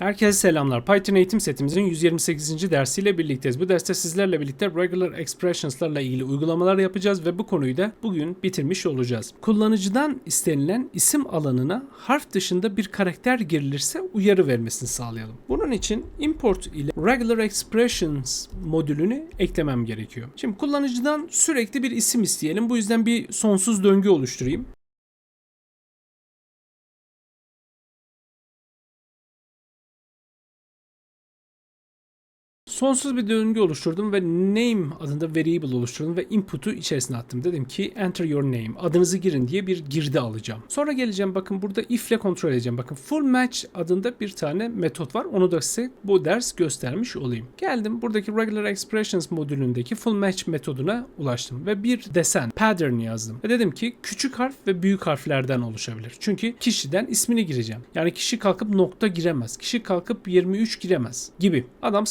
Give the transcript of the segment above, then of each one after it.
Herkese selamlar. Python eğitim setimizin 128. dersiyle birlikteyiz. Bu derste sizlerle birlikte regular expressions'larla ilgili uygulamalar yapacağız ve bu konuyu da bugün bitirmiş olacağız. Kullanıcıdan istenilen isim alanına harf dışında bir karakter girilirse uyarı vermesini sağlayalım. Bunun için import ile regular expressions modülünü eklemem gerekiyor. Şimdi kullanıcıdan sürekli bir isim isteyelim. Bu yüzden bir sonsuz döngü oluşturayım. Sonsuz bir döngü oluşturdum ve name adında variable oluşturdum ve input'u içerisine attım. Dedim ki enter your name adınızı girin diye bir girdi alacağım. Sonra geleceğim bakın burada if ile kontrol edeceğim. Bakın full match adında bir tane metot var. Onu da size bu ders göstermiş olayım. Geldim buradaki regular expressions modülündeki full match metoduna ulaştım ve bir desen pattern yazdım. Ve dedim ki küçük harf ve büyük harflerden oluşabilir. Çünkü kişiden ismini gireceğim. Yani kişi kalkıp nokta giremez. Kişi kalkıp 23 giremez gibi. Adam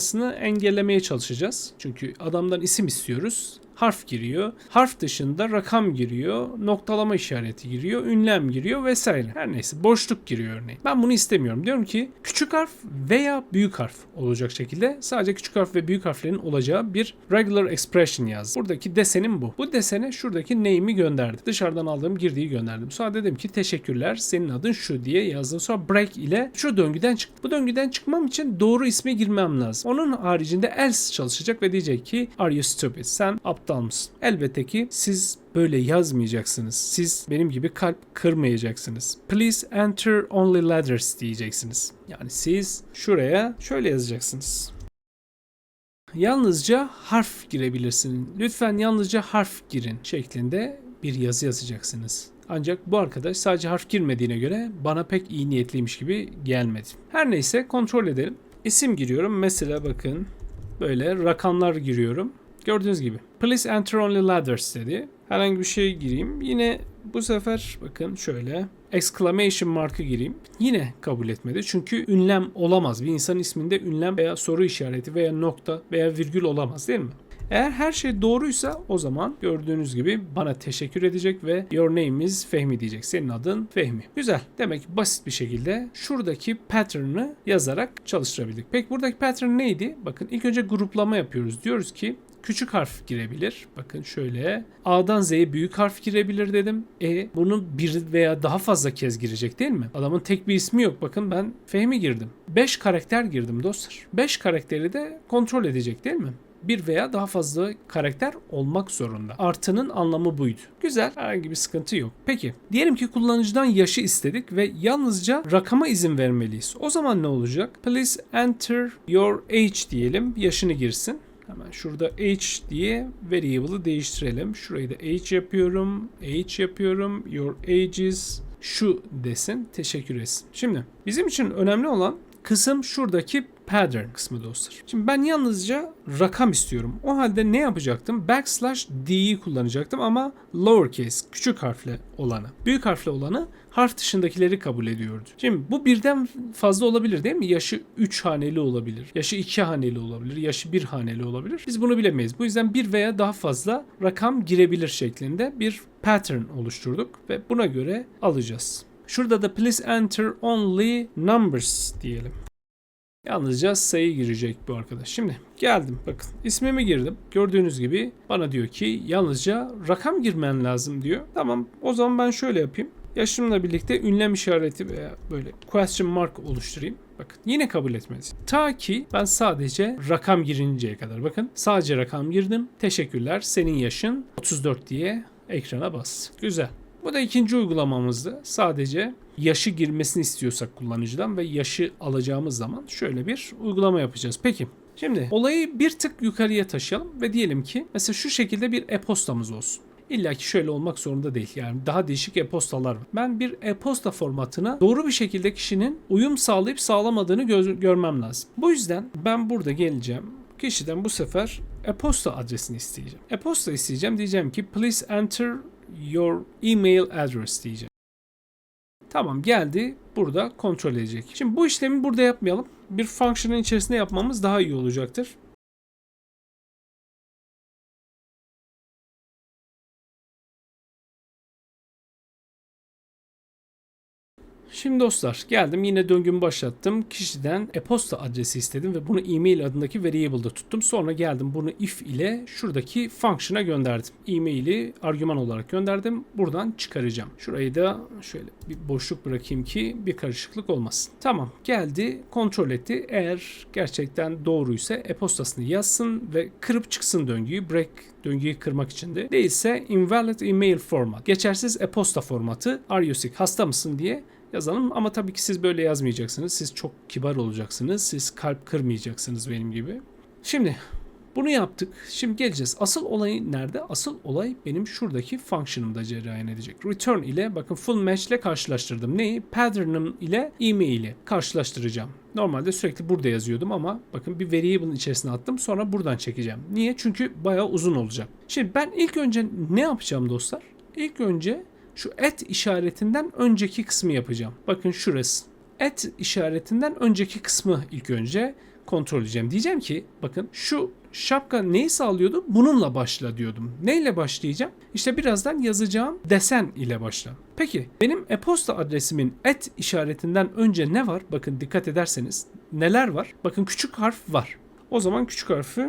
saçmalamasını engellemeye çalışacağız. Çünkü adamdan isim istiyoruz. Harf giriyor. Harf dışında rakam giriyor. Noktalama işareti giriyor. Ünlem giriyor vesaire. Her neyse boşluk giriyor örneğin. Ben bunu istemiyorum. Diyorum ki küçük harf veya büyük harf olacak şekilde sadece küçük harf ve büyük harflerin olacağı bir regular expression yaz. Buradaki desenim bu. Bu desene şuradaki name'i gönderdim. Dışarıdan aldığım girdiği gönderdim. Sonra dedim ki teşekkürler senin adın şu diye yazdım. Sonra break ile şu döngüden çık. Bu döngüden çıkmam için doğru isme girmem lazım. Onun haricinde else çalışacak ve diyecek ki are you stupid? Sen aptal mısın? Elbette ki siz böyle yazmayacaksınız. Siz benim gibi kalp kırmayacaksınız. Please enter only letters diyeceksiniz. Yani siz şuraya şöyle yazacaksınız. Yalnızca harf girebilirsin. Lütfen yalnızca harf girin şeklinde bir yazı yazacaksınız. Ancak bu arkadaş sadece harf girmediğine göre bana pek iyi niyetliymiş gibi gelmedi. Her neyse kontrol edelim. İsim giriyorum. Mesela bakın böyle rakamlar giriyorum. Gördüğünüz gibi. Please enter only letters dedi. Herhangi bir şey gireyim. Yine bu sefer bakın şöyle exclamation markı gireyim. Yine kabul etmedi. Çünkü ünlem olamaz. Bir insanın isminde ünlem veya soru işareti veya nokta veya virgül olamaz değil mi? Eğer her şey doğruysa o zaman gördüğünüz gibi bana teşekkür edecek ve your name is Fehmi diyecek. Senin adın Fehmi. Güzel. Demek ki basit bir şekilde şuradaki pattern'ı yazarak çalıştırabildik. Peki buradaki pattern neydi? Bakın ilk önce gruplama yapıyoruz. Diyoruz ki küçük harf girebilir. Bakın şöyle A'dan Z'ye büyük harf girebilir dedim. E bunu bir veya daha fazla kez girecek değil mi? Adamın tek bir ismi yok. Bakın ben Fehmi girdim. 5 karakter girdim dostlar. 5 karakteri de kontrol edecek değil mi? bir veya daha fazla karakter olmak zorunda. Artının anlamı buydu. Güzel, herhangi bir sıkıntı yok. Peki, diyelim ki kullanıcıdan yaşı istedik ve yalnızca rakama izin vermeliyiz. O zaman ne olacak? Please enter your age diyelim, yaşını girsin. Hemen şurada age diye variable'ı değiştirelim. Şurayı da age yapıyorum, age yapıyorum, your age is şu desin, teşekkür etsin. Şimdi bizim için önemli olan kısım şuradaki pattern kısmı dostlar. Şimdi ben yalnızca rakam istiyorum. O halde ne yapacaktım? Backslash D'yi kullanacaktım ama lowercase küçük harfle olanı. Büyük harfle olanı harf dışındakileri kabul ediyordu. Şimdi bu birden fazla olabilir değil mi? Yaşı 3 haneli olabilir. Yaşı 2 haneli olabilir. Yaşı 1 haneli olabilir. Biz bunu bilemeyiz. Bu yüzden bir veya daha fazla rakam girebilir şeklinde bir pattern oluşturduk ve buna göre alacağız. Şurada da please enter only numbers diyelim. Yalnızca sayı girecek bu arkadaş. Şimdi geldim bakın ismimi girdim. Gördüğünüz gibi bana diyor ki yalnızca rakam girmen lazım diyor. Tamam o zaman ben şöyle yapayım. Yaşımla birlikte ünlem işareti veya böyle question mark oluşturayım. Bakın yine kabul etmedi. Ta ki ben sadece rakam girinceye kadar. Bakın sadece rakam girdim. Teşekkürler senin yaşın 34 diye ekrana bas. Güzel. Bu da ikinci uygulamamızdı. Sadece yaşı girmesini istiyorsak kullanıcıdan ve yaşı alacağımız zaman şöyle bir uygulama yapacağız. Peki şimdi olayı bir tık yukarıya taşıyalım ve diyelim ki mesela şu şekilde bir e-postamız olsun. İlla ki şöyle olmak zorunda değil. Yani daha değişik e-postalar var. Ben bir e-posta formatına doğru bir şekilde kişinin uyum sağlayıp sağlamadığını gö- görmem lazım. Bu yüzden ben burada geleceğim. Kişiden bu sefer e-posta adresini isteyeceğim. E-posta isteyeceğim. Diyeceğim ki please enter your email address diyeceğim. Tamam geldi. Burada kontrol edecek. Şimdi bu işlemi burada yapmayalım. Bir function'ın içerisinde yapmamız daha iyi olacaktır. Şimdi dostlar geldim yine döngümü başlattım. Kişiden e-posta adresi istedim ve bunu e-mail adındaki variable'da tuttum. Sonra geldim bunu if ile şuradaki function'a gönderdim. E-mail'i argüman olarak gönderdim. Buradan çıkaracağım. Şurayı da şöyle bir boşluk bırakayım ki bir karışıklık olmasın. Tamam geldi kontrol etti. Eğer gerçekten doğruysa e-postasını yazsın ve kırıp çıksın döngüyü. Break döngüyü kırmak için de. Değilse invalid email format. Geçersiz e-posta formatı. Are you sick? Hasta mısın diye yazalım ama tabii ki siz böyle yazmayacaksınız. Siz çok kibar olacaksınız. Siz kalp kırmayacaksınız benim gibi. Şimdi bunu yaptık. Şimdi geleceğiz. Asıl olay nerede? Asıl olay benim şuradaki function'ımda cereyan edecek. Return ile bakın full match ile karşılaştırdım. Neyi? Pattern'ım ile e-mail'i karşılaştıracağım. Normalde sürekli burada yazıyordum ama bakın bir variable'ın içerisine attım. Sonra buradan çekeceğim. Niye? Çünkü bayağı uzun olacak. Şimdi ben ilk önce ne yapacağım dostlar? İlk önce şu et işaretinden önceki kısmı yapacağım. Bakın şurası. Et işaretinden önceki kısmı ilk önce kontrol edeceğim. Diyeceğim ki bakın şu şapka neyi sağlıyordu? Bununla başla diyordum. Neyle başlayacağım? İşte birazdan yazacağım desen ile başla. Peki benim e-posta adresimin et işaretinden önce ne var? Bakın dikkat ederseniz neler var? Bakın küçük harf var. O zaman küçük harfi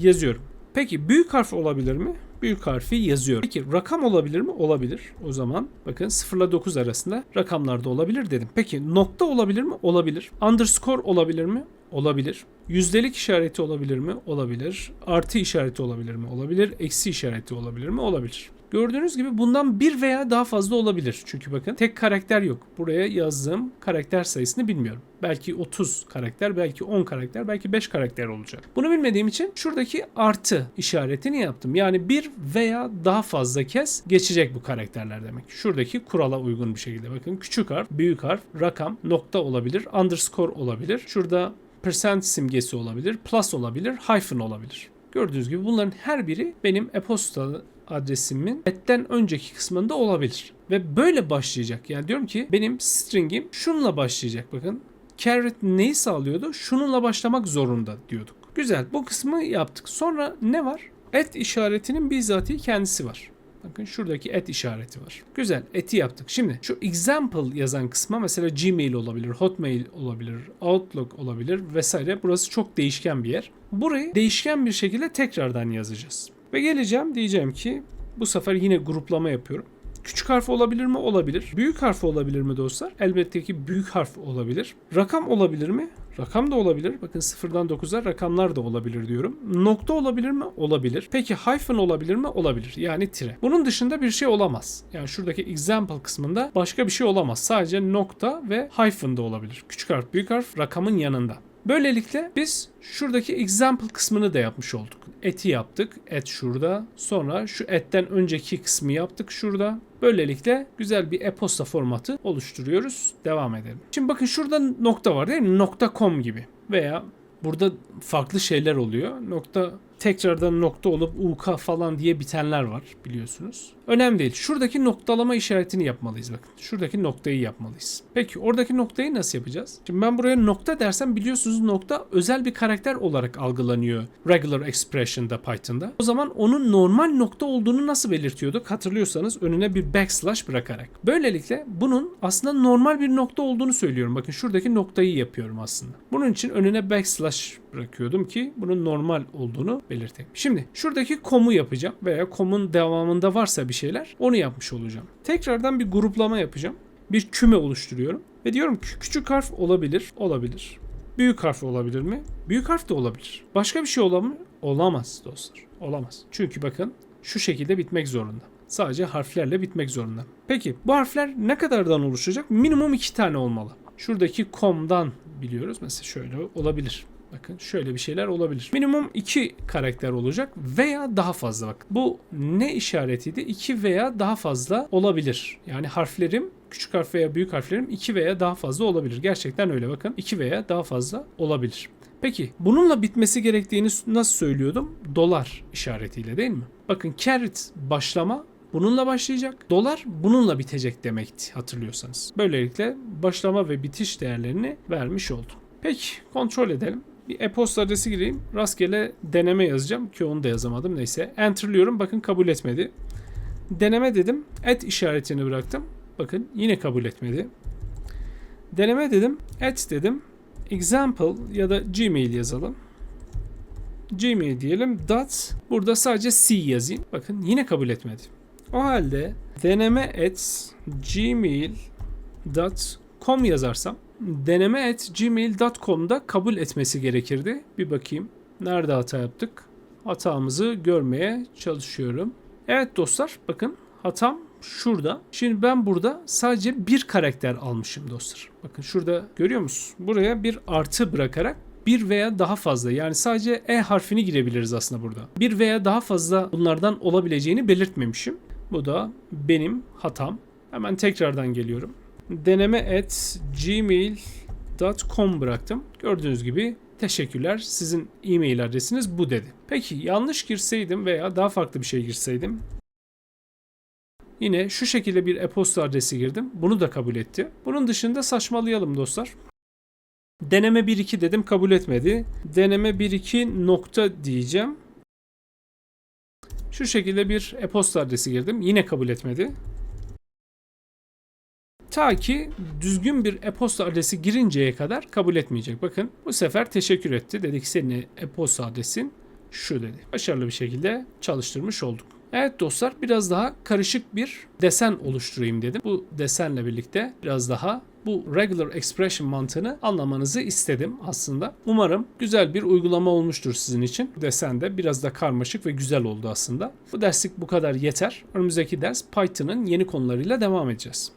yazıyorum. Peki büyük harf olabilir mi? Büyük harfi yazıyorum. Peki rakam olabilir mi? Olabilir. O zaman bakın 0 ile 9 arasında rakamlarda olabilir dedim. Peki nokta olabilir mi? Olabilir. Underscore olabilir mi? Olabilir. Yüzdelik işareti olabilir mi? Olabilir. Artı işareti olabilir mi? Olabilir. Eksi işareti olabilir mi? Olabilir. Gördüğünüz gibi bundan bir veya daha fazla olabilir. Çünkü bakın tek karakter yok. Buraya yazdığım karakter sayısını bilmiyorum. Belki 30 karakter, belki 10 karakter, belki 5 karakter olacak. Bunu bilmediğim için şuradaki artı işaretini yaptım. Yani bir veya daha fazla kez geçecek bu karakterler demek. Şuradaki kurala uygun bir şekilde bakın. Küçük harf, büyük harf, rakam, nokta olabilir, underscore olabilir. Şurada percent simgesi olabilir, plus olabilir, hyphen olabilir. Gördüğünüz gibi bunların her biri benim e-posta adresimin etten önceki kısmında olabilir. Ve böyle başlayacak. Yani diyorum ki benim string'im şununla başlayacak. Bakın caret neyi sağlıyordu? Şununla başlamak zorunda diyorduk. Güzel bu kısmı yaptık. Sonra ne var? Et işaretinin bizatihi kendisi var. Bakın şuradaki et işareti var. Güzel eti yaptık. Şimdi şu example yazan kısma mesela Gmail olabilir, Hotmail olabilir, Outlook olabilir vesaire. Burası çok değişken bir yer. Burayı değişken bir şekilde tekrardan yazacağız. Ve geleceğim diyeceğim ki bu sefer yine gruplama yapıyorum. Küçük harf olabilir mi? Olabilir. Büyük harf olabilir mi dostlar? Elbette ki büyük harf olabilir. Rakam olabilir mi? Rakam da olabilir. Bakın sıfırdan 9'a rakamlar da olabilir diyorum. Nokta olabilir mi? Olabilir. Peki hyphen olabilir mi? Olabilir. Yani tire. Bunun dışında bir şey olamaz. Yani şuradaki example kısmında başka bir şey olamaz. Sadece nokta ve hyphen da olabilir. Küçük harf, büyük harf rakamın yanında. Böylelikle biz şuradaki example kısmını da yapmış olduk. Eti yaptık. Et şurada. Sonra şu etten önceki kısmı yaptık şurada. Böylelikle güzel bir e-posta formatı oluşturuyoruz. Devam edelim. Şimdi bakın şurada nokta var değil mi? Nokta .com gibi. Veya burada farklı şeyler oluyor. Nokta tekrardan nokta olup UK falan diye bitenler var biliyorsunuz. Önemli değil. Şuradaki noktalama işaretini yapmalıyız bakın. Şuradaki noktayı yapmalıyız. Peki oradaki noktayı nasıl yapacağız? Şimdi ben buraya nokta dersem biliyorsunuz nokta özel bir karakter olarak algılanıyor regular expression'da Python'da. O zaman onun normal nokta olduğunu nasıl belirtiyorduk? Hatırlıyorsanız önüne bir backslash bırakarak. Böylelikle bunun aslında normal bir nokta olduğunu söylüyorum. Bakın şuradaki noktayı yapıyorum aslında. Bunun için önüne backslash bırakıyordum ki bunun normal olduğunu belirteyim. Şimdi şuradaki komu yapacağım veya komun devamında varsa bir şeyler onu yapmış olacağım. Tekrardan bir gruplama yapacağım. Bir küme oluşturuyorum ve diyorum ki küçük harf olabilir, olabilir. Büyük harf olabilir mi? Büyük harf de olabilir. Başka bir şey olamaz mı? Olamaz dostlar. Olamaz. Çünkü bakın şu şekilde bitmek zorunda. Sadece harflerle bitmek zorunda. Peki bu harfler ne kadardan oluşacak? Minimum iki tane olmalı. Şuradaki kom'dan biliyoruz. Mesela şöyle olabilir. Bakın şöyle bir şeyler olabilir. Minimum 2 karakter olacak veya daha fazla bak. Bu ne işaretiydi? 2 veya daha fazla olabilir. Yani harflerim küçük harf veya büyük harflerim 2 veya daha fazla olabilir. Gerçekten öyle bakın. 2 veya daha fazla olabilir. Peki bununla bitmesi gerektiğini nasıl söylüyordum? Dolar işaretiyle değil mi? Bakın caret başlama bununla başlayacak. Dolar bununla bitecek demekti hatırlıyorsanız. Böylelikle başlama ve bitiş değerlerini vermiş oldum. Peki kontrol edelim. Bir e-posta adresi gireyim. Rastgele deneme yazacağım ki onu da yazamadım. Neyse. Enter'lıyorum. Bakın kabul etmedi. Deneme dedim. Et işaretini bıraktım. Bakın yine kabul etmedi. Deneme dedim. At dedim. Example ya da Gmail yazalım. Gmail diyelim. Dot. Burada sadece C yazayım. Bakın yine kabul etmedi. O halde deneme at gmail.com yazarsam deneme at gmail.com'da kabul etmesi gerekirdi. Bir bakayım. Nerede hata yaptık? Hatamızı görmeye çalışıyorum. Evet dostlar bakın hatam şurada. Şimdi ben burada sadece bir karakter almışım dostlar. Bakın şurada görüyor musunuz? Buraya bir artı bırakarak bir veya daha fazla yani sadece E harfini girebiliriz aslında burada. Bir veya daha fazla bunlardan olabileceğini belirtmemişim. Bu da benim hatam. Hemen tekrardan geliyorum. Deneme at gmail.com bıraktım. Gördüğünüz gibi teşekkürler sizin e-mail adresiniz bu dedi. Peki yanlış girseydim veya daha farklı bir şey girseydim Yine şu şekilde bir e-posta adresi girdim. Bunu da kabul etti. Bunun dışında saçmalayalım dostlar. Deneme 1.2 dedim kabul etmedi. Deneme 1.2 nokta diyeceğim. Şu şekilde bir e-posta adresi girdim. Yine kabul etmedi. Ta ki düzgün bir e-posta adresi girinceye kadar kabul etmeyecek. Bakın bu sefer teşekkür etti. Dedi ki senin e-posta adresin şu dedi. Başarılı bir şekilde çalıştırmış olduk. Evet dostlar biraz daha karışık bir desen oluşturayım dedim. Bu desenle birlikte biraz daha bu regular expression mantığını anlamanızı istedim aslında. Umarım güzel bir uygulama olmuştur sizin için. Desen de biraz da karmaşık ve güzel oldu aslında. Bu derslik bu kadar yeter. Önümüzdeki ders Python'ın yeni konularıyla devam edeceğiz.